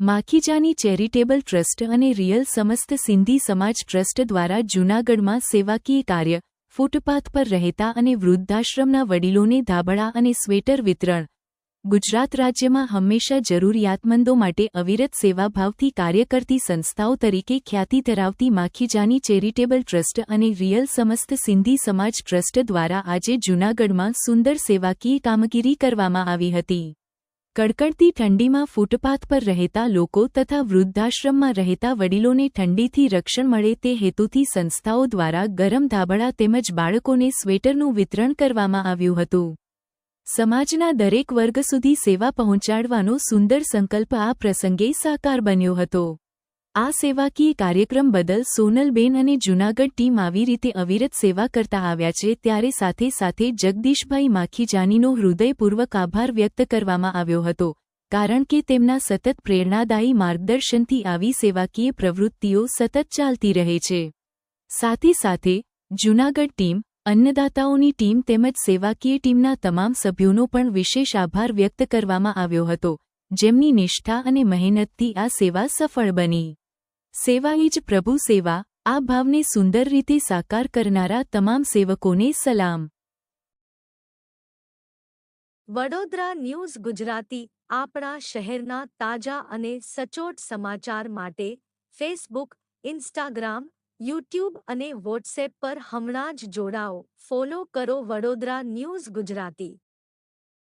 Makhijani charitable trust અને real સમસ્ત સિંધી સમાજ ટ્રસ્ટ દ્વારા જૂનાગઢમાં સેવાકીય કાર્ય, ફૂટપાથ પર રહેતા અને વૃદ્ધાશ્રમના વડીલોને ધાબળા અને સ્વેટર વિતરણ. ગુજરાત રાજ્યમાં હંમેશા જરૂરિયાતમંદો માટે અવિરત સેવાભાવથી કાર્ય કરતી સંસ્થાઓ તરીકે ખ્યાતિ ધરાવતી માખીજાની ચેરિટેબલ ટ્રસ્ટ અને રિયલ સમસ્ત સિંધી સમાજ ટ્રસ્ટ દ્વારા આજે જૂનાગઢમાં સુંદર સેવાકીય કામગીરી કરવામાં આવી હતી. કડકડતી ઠંડીમાં ફૂટપાથ પર રહેતા લોકો તથા વૃદ્ધાશ્રમમાં રહેતા વડીલોને ઠંડીથી રક્ષણ મળે તે હેતુથી સંસ્થાઓ દ્વારા ગરમ ધાબળા તેમજ બાળકોને સ્વેટરનું વિતરણ કરવામાં આવ્યું હતું. સમાજના દરેક વર્ગ સુધી સેવા પહોંચાડવાનો સુંદર સંકલ્પ આ પ્રસંગે સાકાર બન્યો હતો. આ સેવાકીય કાર્યક્રમ બદલ સોનલબેન અને જૂનાગઢ ટીમ આવી રીતે અવિરત સેવા કરતા આવ્યા છે ત્યારે સાથે સાથે જગદીશભાઈ માખીજાનીનો હૃદયપૂર્વક આભાર વ્યક્ત કરવામાં આવ્યો હતો, કારણ કે તેમના સતત પ્રેરણાદાયી માર્ગદર્શનથી આવી સેવાકીય પ્રવૃત્તિઓ સતત ચાલતી રહે છે. સાથે સાથે, જૂનાગઢ ટીમ, અન્નદાતાઓની ટીમ તેમજ સેવાકીય ટીમના તમામ સભ્યોનો પણ વિશેષ આભાર વ્યક્ત કરવામાં આવ્યો હતો, જેમની નિષ્ઠા અને મહેનતથી આ સેવા સફળ બની. સેવા એ જ પ્રભુ સેવા, આ ભાવને સુંદર રીતે સાકાર કરનારા તમામ સેવકોને સલામ. વડોદરા ન્યૂઝ ગુજરાતી, આપણા શહેરના તાજા અને સચોટ સમાચાર માટે ફેસબુક, ઇન્સ્ટાગ્રામ, યુટ્યુબ અને વોટ્સએપ પર હમણાં જ જોડાઓ. ફોલો કરો વડોદરા ન્યૂઝ ગુજરાતી.